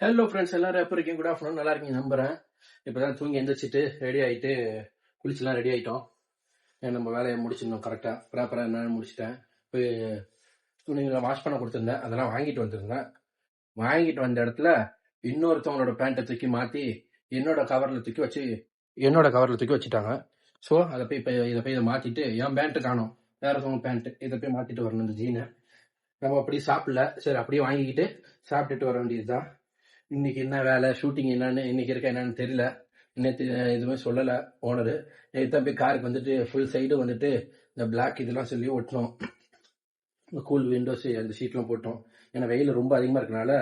Hello friends எல்லாரும் எப்போ இருக்கீங்க? குட் ஆஃப்டர்நூன் நல்லா இருக்கீங்க நம்புறேன். இப்போதான் தூங்கி எந்திரிச்சிட்டு ரெடி ஆகிட்டு குளிச்சுலாம் ரெடி ஆகிட்டோம் நம்ம வேலையை முடிச்சிடணும் கரெக்டாக ப்ராப்பராக என்னென்னு முடிச்சிட்டேன்? போய் துணிகளை வாஷ் பண்ண கொடுத்துருந்தேன். அதெல்லாம் வாங்கிட்டு வந்திருந்தேன். வாங்கிட்டு வந்த இடத்துல இன்னொருத்தவங்களோட பேண்ட்டை தூக்கி மாற்றி என்னோட கவரில் தூக்கி வச்சு என்னோட கவரில் தூக்கி வச்சுட்டாங்க. ஸோ அதை போய் இப்போ இதை போய் இதை மாற்றிட்டு என் பேண்ட்டு காணும். வேற ஒருத்தவங்க பேண்ட்டு இதை போய் மாற்றிட்டு வரணும் இந்த ஜீனை நம்ம அப்படி சாப்பிடல. சரி அப்படியே வாங்கிக்கிட்டு சாப்பிட்டுட்டு வர வேண்டியது தான் இன்னைக்கு என்ன வேலை ஷூட்டிங் என்னன்னு இன்னைக்கு இருக்க என்னன்னு தெரியல. நேற்று எதுவுமே சொல்லலை ஓனரு. நேற்று போய் காருக்கு வந்துட்டு ஃபுல் சைடு வந்துட்டு இந்த பிளாக் இதெல்லாம் சொல்லி ஒட்டினோம். கூல் விண்டோஸ் அந்த ஷீட்லாம் போட்டோம். ஏன்னா வெயில் ரொம்ப அதிகமாக இருக்கனால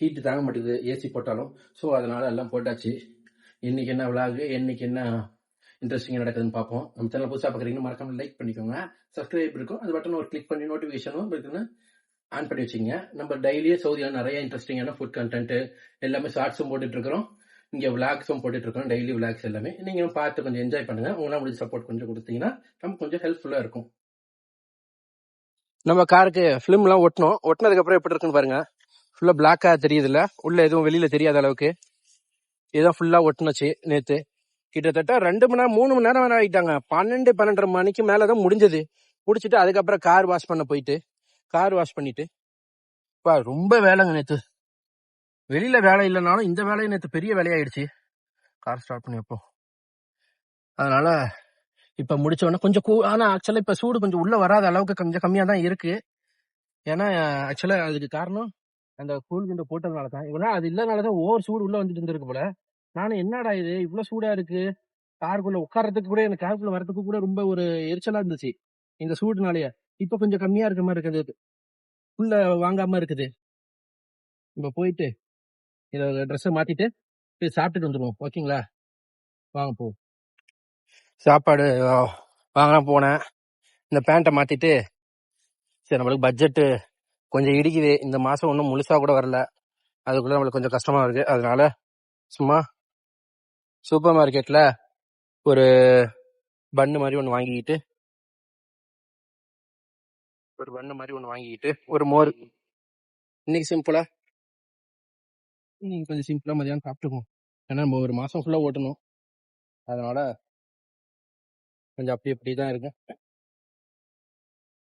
ஹீட்டு தாங்க மாட்டேங்குது ஏசி போட்டாலும். ஸோ அதனால எல்லாம் போட்டாச்சு. இன்னைக்கு என்ன விளாகு இன்னைக்கு என்ன இன்ட்ரெஸ்டிங்காக நடக்குதுன்னு பார்ப்போம். நம்ம சேனல் புதுசாக பார்க்குறீங்கன்னா மறக்காம லைக் பண்ணிக்கோங்க. சப்ஸ்கிரைப் இருக்கும். அது பட்டன் ஒரு கிளிக் பண்ணி நோட்டிஃபிகேஷனும் இருக்குன்னு ஆன் பண்ணி வச்சுங்க. நம்ம டெய்லியும் சவுதியில் நிறைய இன்ட்ரெஸ்டிங்கான ஃபுட் கண்டென்ட் எல்லாமே ஷார்ட்ஸும் போட்டுட்டு இருக்கிறோம். இங்கே விளாக்ஸும் போட்டுட்டு இருக்கோம் டெய்லி விளாக்ஸ் எல்லாமே. நீங்களும் பார்த்து கொஞ்சம் என்ஜாய் பண்ணுங்க. உங்களால் முடிஞ்ச சப்போர்ட் கொஞ்சம் கொடுத்தீங்கன்னா நமக்கு கொஞ்சம் ஹெல்ப்ஃபுல்லாக இருக்கும். நம்ம காருக்கு ஃபிலிம்லாம் ஒட்டணும் ஒட்டினதுக்கப்புறம் எப்படி இருக்குன்னு பாருங்க. ஃபுல்லாக பிளாக்காக தெரியுதுல்ல. உள்ள எதுவும் வெளியில் தெரியாத அளவுக்கு. இதான் ஃபுல்லாக ஒட்டினுச்சு நேற்று கிட்டத்தட்ட ரெண்டு மணி நேரம் மூணு மணி நேரம் வேற ஆகிட்டாங்க பன்னெண்டு பன்னெண்டரை மணிக்கு மேலே தான் முடிஞ்சது. முடிச்சுட்டு அதுக்கப்புறம் கார் வாஷ் பண்ண போயிட்டு கார் வாஷ் பண்ணிட்டு பா ரொம்ப வேலைங்க நேற்று வெளியில வேலை இல்லைனாலும் இந்த வேலையை நேற்று பெரிய வேலையாயிடுச்சு. கார் ஸ்டார்ட் பண்ணி வைப்போம் அதனால இப்போ முடிச்சோடனே கொஞ்சம் கூ ஆனால் ஆக்சுவலாக இப்போ சூடு கொஞ்சம் உள்ளே வராத அளவுக்கு கொஞ்சம் கம்மியாக தான் இருக்குது ஏன்னா ஆக்சுவலாக அதுக்கு காரணம் அந்த கூல் விண்டோ போட்டதுனால தான். இவ்வளோ அது இல்லைனால தான் ஓவர் சூடு உள்ளே வந்துட்டு இருந்திருக்கு போல. நானும் என்னடா இது? இவ்வளோ சூடாக இருக்குது காருக்குள்ளே உட்கார்றதுக்கு கூட எனக்கு காருக்குள்ளே வரதுக்கு கூட ரொம்ப ஒரு எரிச்சலாக இருந்துச்சு இந்த சூடுனாலேயே. இப்ப கொஞ்சம் கம்மியா இருக்க மாதிரி இருக்குது. உள்ள வாங்காம இருக்குது. இப்ப போயிட்டு இதை ட்ரெஸ்ஸை மாத்திட்டு போய் சாப்பிட்டுட்டு வந்துடுவோம் ஓகேங்களா? வாங்க போ. சாப்பாடு வாங்கலாம் போனேன். இந்த பேண்ட்டை மாத்திட்டு சரி நம்மளுக்கு பட்ஜெட்டு கொஞ்சம் இடிக்குது. இந்த மாதம் ஒன்றும் முழுசாக கூட வரல. அதுக்குள்ளே நம்மளுக்கு கொஞ்சம் கஷ்டமாக இருக்குது அதனால சும்மா சூப்பர் மார்க்கெட்டில் ஒரு பன்னு மாதிரி ஒன்று வாங்கிக்கிட்டு ஒரு பன்னு மாதிரி ஒன்று வாங்கிக்கிட்டு ஒரு மோர். இன்னைக்கு சிம்பிளா இன்னைக்கு கொஞ்சம் சிம்பிளா மதியானம் சாப்பிட்டுக்குவோம். ஏன்னா நம்ம ஒரு மாசம் ஃபுல்லா ஓட்டணும். அதனால கொஞ்சம் அப்படி அப்படி தான் இருக்கு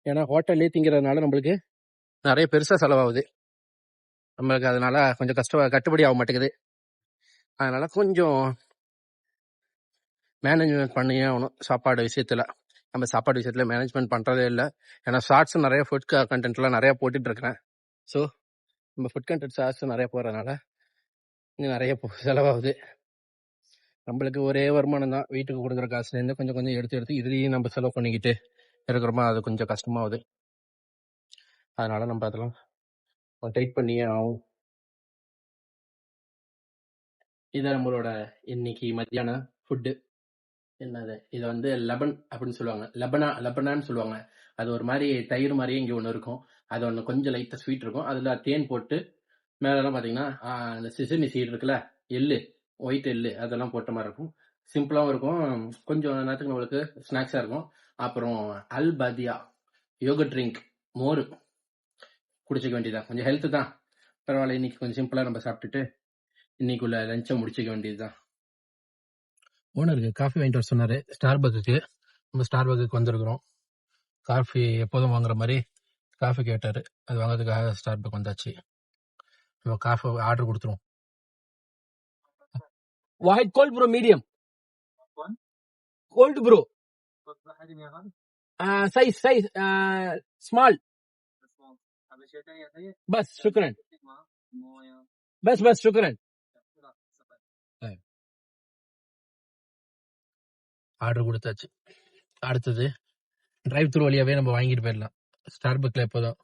ஏன்னா ஹோட்டல்லே திங்கிறதுனால நம்மளுக்கு நிறைய பெருசா செலவாகுது. நம்மளுக்கு அதனால கொஞ்சம் கஷ்டம் கட்டுப்படி ஆக மாட்டேங்குது. அதனால கொஞ்சம் மேனேஜ்மெண்ட் பண்ணியே ஆகணும் சாப்பாடு விஷயத்துல. நம்ம சாப்பாடு விஷயத்துல மேனேஜ்மெண்ட் பண்ணுறதே இல்லை. ஏன்னா ஷார்ட்ஸ் நிறைய ஃபுட் கண்டென்ட்லாம் நிறைய போட்டுட்டு இருக்கிறேன் ஸோ நம்ம ஃபுட் கண்டென்ட் ஷார்ட்ஸ் நிறைய போகிறதுனால இன்னும் நிறைய செலவாகுது. நம்மளுக்கு ஒரே வருமானம் தான். வீட்டுக்கு கொடுக்குற காசுலேருந்து கொஞ்சம் கொஞ்சம் எடுத்து எடுத்து இதுலேயும் நம்ம செலவு பண்ணிக்கிட்டு இருக்கிறோமா அது கொஞ்சம் கஷ்டமாகுது. அதனால நம்ம அதெல்லாம் டைட் பண்ணியே ஆகும் இதான் நம்மளோட இன்னைக்கு மத்தியானம் ஃபுட்டு என்னது? இது வந்து லெபன் அப்படின்னு சொல்லுவாங்க. லெபனா லெபனான்னு சொல்லுவாங்க. அது ஒரு மாதிரி தயிர் மாதிரியே இங்கே ஒன்று இருக்கும். அது ஒன்று கொஞ்சம் லைட்டாக ஸ்வீட் இருக்கும். அதில் தேன் போட்டு மேலெல்லாம் பார்த்தீங்கன்னா அந்த சிசமி சீடு இருக்குல்ல எள்ளு ஒயிட் எள்ளு அதெல்லாம் போட்ட மாதிரி இருக்கும். சிம்பிளாகவும் இருக்கும். கொஞ்சம் நேரத்துக்கு நம்மளுக்கு ஸ்நாக்ஸாக இருக்கும். அப்புறம் அல் பாதியா யோகா ட்ரிங்க் மோர். குடிச்சிக்க வேண்டியதான் கொஞ்சம் ஹெல்த்து தான். பரவாயில்ல இன்னைக்கு கொஞ்சம் சிம்பிளாக நம்ம சாப்பிட்டுட்டு இன்னைக்குள்ள லஞ்சை முடிச்சிக்க வேண்டியது தான் ஓனருக்கு காஃபி வாங்கிட்டு வர சொன்னாரு ஸ்டார் பக்குக்கு நம்ம ஸ்டார் பக்குக்கு வந்திருக்கிறோம் காஃபி எப்போதும் வாங்குற மாதிரி காஃபி கேட்டாரு அது வாங்குறதுக்காக ஸ்டார் பக் வந்தாச்சு நம்ம காஃபி ஆர்டர் கொடுத்துருவோம் واحد كولد برو ميديوم كولد برو آه سايز سايز آه سمال بس شكرا بس بس شكرا ஆர்டர் கொடுத்தாச்சு. அடுத்தது டிரைவ் த்ரூ வழியாகவே நம்ம வாங்கிட்டு போயிடலாம். ஸ்டார் பக்ல எப்போதும்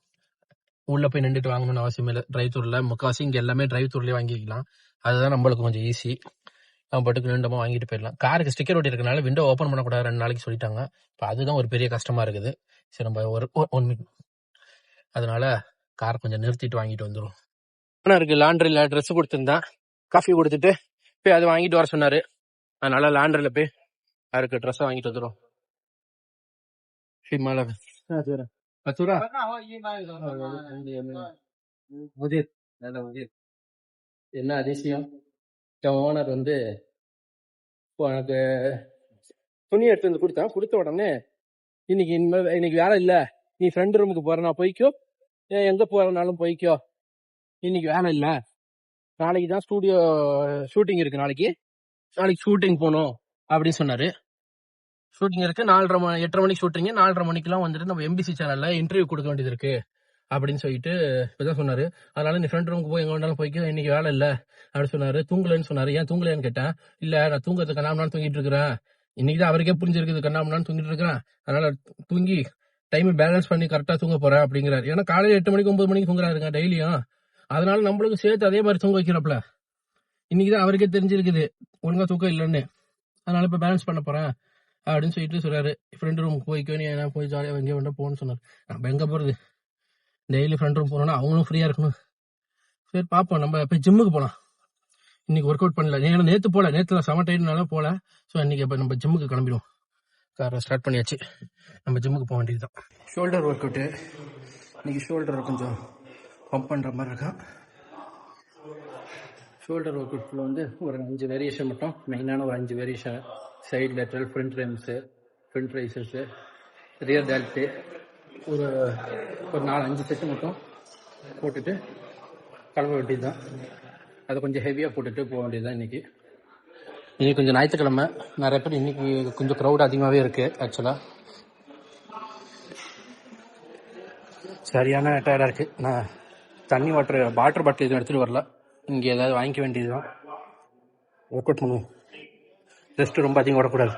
உள்ளே போய் நின்றுட்டு வாங்கணும்னு அவசியம் இல்லை. டிரைவ் த்ரூல முக்காவாசி இங்கே எல்லாமே டிரைவ் த்ரூலயே வாங்கிக்கலாம். அதுதான் நம்மளுக்கு கொஞ்சம் ஈஸி நம்ம பட்டுக்கு நின்றமா வாங்கிட்டு போயிடலாம். காருக்கு ஸ்டிக்கர் ஒட்டி இருக்கனால விண்டோ ஓப்பன் பண்ணக்கூடாது ரெண்டு நாளைக்கு சொல்லிட்டாங்க. இப்போ அதுதான் ஒரு பெரிய கஷ்டமாக இருக்குது. சரி நம்ம ஒரு ஒன் மினிட் அதனால கார் கொஞ்சம் நிறுத்திட்டு வாங்கிட்டு வந்துடும் இருக்கு லாண்ட்ரியில் ட்ரெஸ் கொடுத்துருந்தேன் காஃபி கொடுத்துட்டு போய் அதை வாங்கிட்டு வர சொன்னார். அதனால லாண்ட்ரியில் போய் அவருக்கு ட்ரெஸ்ஸை வாங்கிட்டு வந்துடும் ஹிமால பத்துரா مدير هذا مدير என்ன அதிசயம் என் ஓனர் வந்து இப்போ எனக்கு துணி எடுத்து வந்து கொடுத்தான் கொடுத்த உடனே இன்னைக்கு இனிமே- இன்னைக்கு வேலை இல்லை நீ ஃப்ரெண்ட் ரூமுக்கு போறனா போய்க்கோ ஏன் எங்க போறனாலும் போய்க்கோ இன்னைக்கு வேலை இல்லை நாளைக்கு தான் ஸ்டூடியோ ஷூட்டிங் இருக்கு நாளைக்கு நாளைக்கு ஷூட்டிங் போகணும் அப்படின்னு சொன்னாரு ஷூட்டிங் இருக்கு. நாலரை மணி எட்டரை மணிக்கு ஷூட்டிங்க நாலரை மணிக்கெல்லாம் வந்துட்டு நம்ம எம்பிசி சேனல்ல இன்டர்வியூ கொடுக்க வேண்டியது இருக்கு. அப்படின்னு சொல்லிட்டு இப்பதான் சொன்னாரு. அதனால நீ ஃப்ரெண்ட் ரூமுக்கு போய் எங்க வேணாலும் போய்க்க இன்னைக்கு வேலை இல்ல. அப்படின்னு சொன்னாரு. தூங்கலன்னு சொன்னாரு. ஏன் தூங்கலன்னு கேட்டேன் இல்ல நான் தூங்குறது கண்ணாமனான்னு தூங்கிட்டு இருக்கிறேன். இன்னைக்கு தான் அவருக்கே புரிஞ்சிருக்குது கண்ணாமனான்னு தூங்கிட்டு இருக்கிறேன். அதனால தூங்கி டைம் பேலன்ஸ் பண்ணி கரெக்டா தூங்க போறேன் அப்படிங்கிறாரு. ஏன்னா காலையில எட்டு மணிக்கு ஒன்பது மணிக்கு தூங்குறாருங்க டெய்லியும். அதனால நம்மளுக்கு சேர்த்து அதே மாதிரி தூங்க வைக்கிறப்பல இன்னைக்குதான் அவருக்கே தெரிஞ்சிருக்குது ஒழுங்கா தூக்கம் இல்லைன்னு. அதனால இப்ப பேலன்ஸ் பண்ண போறேன். அப்படின்னு சொல்லிட்டு சொல்றாரு. ஃப்ரெண்ட் ரூமுக்கு போய்க்கோ நீ என்ன போய் ஜாலியாக எங்கே வேண்டாம் போகணும்னு சொன்னார். நம்ம எங்கே போகிறது டெய்லி ஃப்ரெண்ட் ரூம் போனோம்னா அவங்களும் ஃப்ரீயாக இருக்கணும். சரி பார்ப்போம் நம்ம போய் ஜிம்முக்கு போகலாம் இன்னைக்கு ஒர்க் அவுட் பண்ணல ஏன்னா நேற்று போகல நேற்றுல செம டைட்னால போகல ஸோ இன்னைக்கு இப்போ நம்ம ஜிம்முக்கு கிளம்பிடுவோம். காரை ஸ்டார்ட் பண்ணியாச்சு. நம்ம ஜிம்முக்கு போக வேண்டியது தான் ஷோல்டர் ஒர்க் அவுட்டு இன்னைக்கு ஷோல்டர் கொஞ்சம் பம்ப் பண்ணுற மாதிரி இருக்கான் ஷோல்டர் ஒர்க் அவுட்டில் வந்து ஒரு அஞ்சு வேரியேஷன் மட்டும். மெயினான ஒரு அஞ்சு variation side lateral front raises front raisers rear delt ஒரு ஒரு நாலு அஞ்சு செட்டு மட்டும் போட்டுட்டு கிளம்ப வேண்டியது தான் அதை கொஞ்சம் ஹெவியாக போட்டுட்டு போக வேண்டியது தான் இன்னைக்கு. இன்னைக்கு கொஞ்சம் ஞாயிற்றுக்கிழமை. நிறைய பேர் இன்னைக்கு கொஞ்சம் க்ரௌட் அதிகமாகவே இருக்கு ஆக்சுவலாக சரியான டயர்டாக இருக்குது நான் தண்ணி வாட்டர் வாட்டர் பாட்டில் எதுவும் எடுத்துகிட்டு வரல. இங்கே ஏதாவது வாங்கிக்க வேண்டியது தான் ஒர்க் அவுட் பண்ணுவோம். ரெஸ்ட் ரொம்ப அதிகம் வரக்கூடாது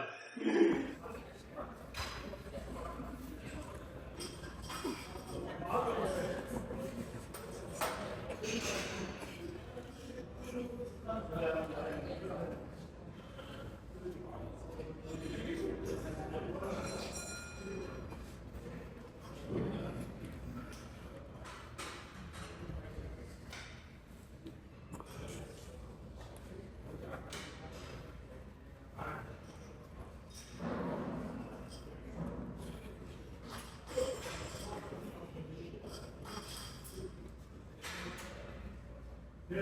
ஜிம்மு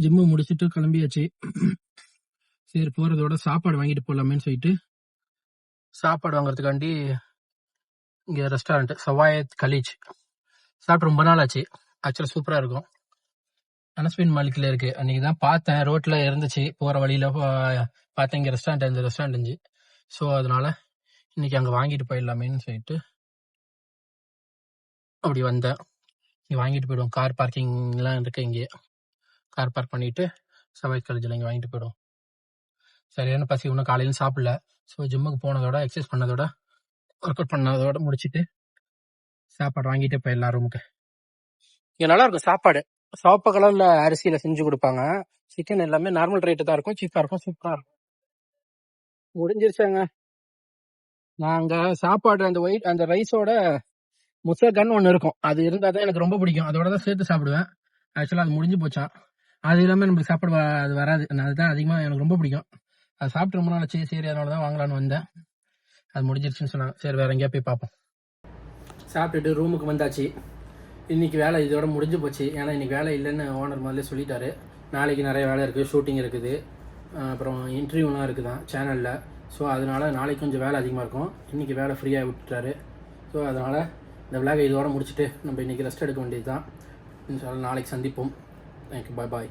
முடிச்சுட்டு கிளம்பியாச்சு. சரி போறதோட சாப்பாடு வாங்கிட்டு போகலாமேன்னு சொல்லிட்டு சாப்பாடு வாங்குறதுக்காண்டி இங்க ரெஸ்டாரண்ட் சவாயத் கலீஜ். சாப்பிட்டு ரொம்ப நாள் ஆச்சு. ஆக்சுவலாக சூப்பரா இருக்கும். அனஸ்பின் மாலிக்ல இருக்கு. அன்னைக்கு தான் பார்த்தேன். ரோட்ல இருந்துச்சு. போற வழியில பா- பார்த்தேன். இங்க ரெஸ்டாரண்ட் இந்த ரெஸ்டாரண்ட் இருந்துச்சு ஸோ அதனால இன்னைக்கு அங்கே வாங்கிட்டு போயிடலாமேன்னு சொல்லிட்டு அப்படி வந்தேன். இங்கே வாங்கிட்டு போயிடுவோம். கார் பார்க்கிங்லாம் இருக்கு இங்கே. கார் பார்க் பண்ணிட்டு சவாய் காலேஜில் இங்கே வாங்கிட்டு போயிடுவோம். சரியான பசி இன்னும் காலையில சாப்பிடல. ஸோ ஜிம்முக்கு போனதோட எக்ஸசைஸ் பண்ணதோட ஒர்க் அவுட் பண்ணதோட முடிச்சிட்டு சாப்பாடு வாங்கிட்டு போயிடலாம் ரூமுக்கு இங்கே நல்லா இருக்கும் சாப்பாடு. சிவப்பு கலரில் அரிசியில் செஞ்சு கொடுப்பாங்க. சிக்கன் எல்லாமே நார்மல் ரேட்டு தான் இருக்கும். சீப்பாக இருக்கும். சூப்பராக இருக்கும். முடிஞ்சிருச்சாங்க. நாங்க சாப்பாடு அந்த ஒயிட் அந்த ரைஸோட முசகன் ஒன்று இருக்கும். அது இருந்தால் தான் எனக்கு ரொம்ப பிடிக்கும். அதோட தான் சேர்த்து சாப்பிடுவேன். ஆக்சுவலாக அது முடிஞ்சு போச்சான் அது இல்லாமல் நம்மளுக்கு சாப்பாடு வ- அது வராது. நான் அதுதான் அதிகமாக எனக்கு ரொம்ப பிடிக்கும். அது சாப்பிட்டு ரொம்ப நாள் சரி சரி அதனால தான் வாங்கலான்னு வந்தேன். அது முடிஞ்சிருச்சுன்னு சொன்னாங்க. சரி வேற எங்கேயா போய் பார்ப்போம். சாப்பிட்டுட்டு ரூமுக்கு வந்தாச்சு. இன்னைக்கு வேலை இதோட முடிஞ்சு போச்சு. ஏன்னா இன்னைக்கு வேலை இல்லைன்னு ஓனர் முதல்ல சொல்லிட்டாரு. நாளைக்கு நிறைய வேலை இருக்குது ஷூட்டிங் இருக்குது. அப்புறம் இன்டர்வியூலாம் இருக்குதான் சேனலில் ஸோ அதனால நாளைக்கு கொஞ்சம் வேலை அதிகமாக இருக்கும். இன்னைக்கு வேலை ஃப்ரீயாக விட்டுட்டாரு. ஸோ அதனால் இந்த விளாகை இதோட முடிச்சுட்டு நம்ம இன்றைக்கி ரெஸ்ட் எடுக்க வேண்டியது தான் நாளைக்கு சந்திப்போம். தேங்க்யூ பாய் பாய்